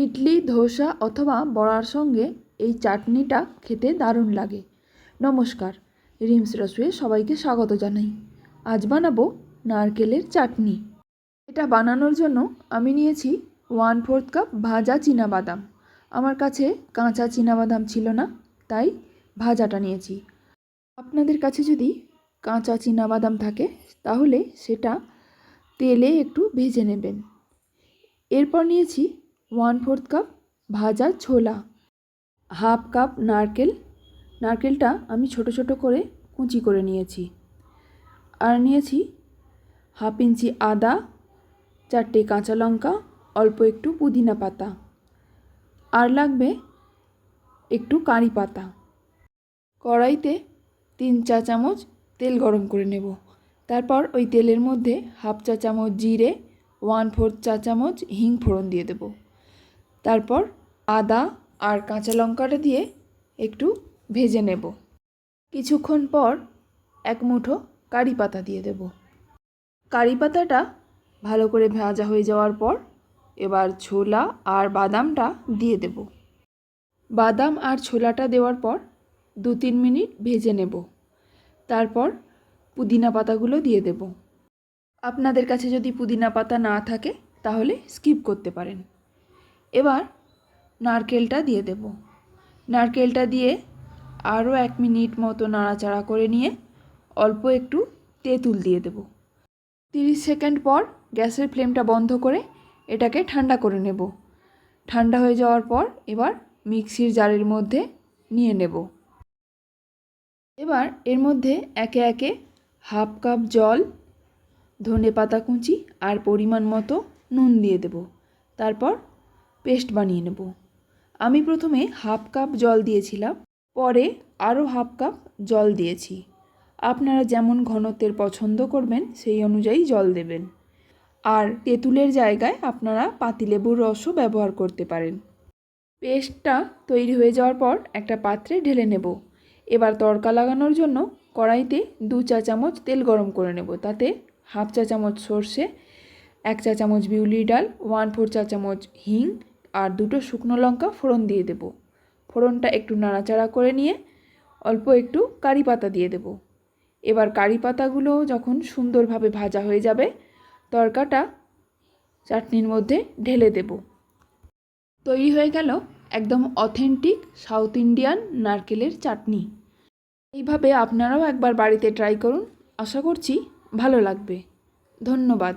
ইডলি, ধোসা অথবা বড়ার সঙ্গে এই চাটনিটা খেতে দারুণ লাগে। নমস্কার, রিমস রসুয়ে সবাইকে স্বাগত জানাই। আজ বানাবো নারকেলের চাটনি। এটা বানানোর জন্য আমি নিয়েছি ওয়ান ফোর্থ কাপ ভাজা বাদাম আমার কাছে কাঁচা বাদাম ছিল না, তাই ভাজাটা নিয়েছি। আপনাদের কাছে যদি কাঁচা বাদাম থাকে, তাহলে সেটা তেলে একটু ভেজে নেবেন। এরপর নিয়েছি ওয়ান ফোর্থ কাপ ভাজা ছোলা, হাফ কাপ নারকেল। নারকেলটা আমি ছোট ছোট করে কুচি করে নিয়েছি আর নিয়েছি হাফ ইঞ্চি আদা, চারটে কাঁচা লঙ্কা, অল্প একটু পুদিনা পাতা আর লাগবে একটু কারি পাতা। কড়াইতে তিন চা চামচ তেল গরম করে নেব। তারপর ওই তেলের মধ্যে হাফ চা চামচ জিরে, ওয়ান ফোর্থ চা চামচ হিং ফোড়ন দিয়ে দেব। তারপর আদা আর কাঁচা লঙ্কাটা দিয়ে একটু ভেজে নেব। কিছুক্ষণ পর এক মুঠো কারি পাতা দিয়ে দেব। কারি পাতাটা ভালো করে ভাজা হয়ে যাওয়ার পর এবার ছোলা আর বাদামটা দিয়ে দেব। বাদাম আর ছোলাটা দেওয়ার পর দু তিন মিনিট ভেজে নেব। তারপর পুদিনা পাতাগুলো দিয়ে দেব। আপনাদের কাছে যদি পুদিনা পাতা না থাকে, তাহলে স্কিপ করতে পারেন। এবার নারকেলটা দিয়ে দেব। নারকেলটা দিয়ে আরও এক মিনিট মতো নাড়াচাড়া করে নিয়ে অল্প একটু তেঁতুল দিয়ে দেব। তিরিশ সেকেন্ড পর গ্যাসের ফ্লেমটা বন্ধ করে এটাকে ঠান্ডা করে নেব। ঠান্ডা হয়ে যাওয়ার পর এবার মিক্সির জারের মধ্যে নিয়ে নেব। এবার এর মধ্যে একে একে হাফ কাপ জল ধনে পাতা কুচি আর পরিমাণ মতো নুন দিয়ে দেব। তারপর পেস্ট বানিয়ে নেব। আমি প্রথমে হাফ কাপ জল দিয়েছিলাম, পরে আরও হাফ কাপ জল দিয়েছি। আপনারা যেমন ঘনত্বের পছন্দ করবেন, সেই অনুযায়ী জল দেবেন। আর তেঁতুলের জায়গায় আপনারা পাতিলেবুর রসও ব্যবহার করতে পারেন। পেস্টটা তৈরি হয়ে যাওয়ার পর একটা পাত্রে ঢেলে নেব। এবার তড়কা লাগানোর জন্য কড়াইতে দু চা চামচ তেল গরম করে নেব। তাতে হাফ চা চামচ সর্ষে, এক চা চামচ বিউলি ডাল ওয়ান ফোর চা চামচ হিং আর দুটো শুকনো লঙ্কা ফোড়ন দিয়ে দেব। ফোড়নটা একটু নাড়াচাড়া করে নিয়ে অল্প একটু কারি পাতা দিয়ে দেব। এবার কারি পাতাগুলো যখন সুন্দরভাবে ভাজা হয়ে যাবে, তরকাটা চাটনির মধ্যে ঢেলে দেব। তৈরি হয়ে গেল একদম অথেন্টিক সাউথ ইন্ডিয়ান নারকেলের চাটনি। এইভাবে আপনারাও একবার বাড়িতে ট্রাই করুন। আশা করছি ভালো লাগবে। ধন্যবাদ।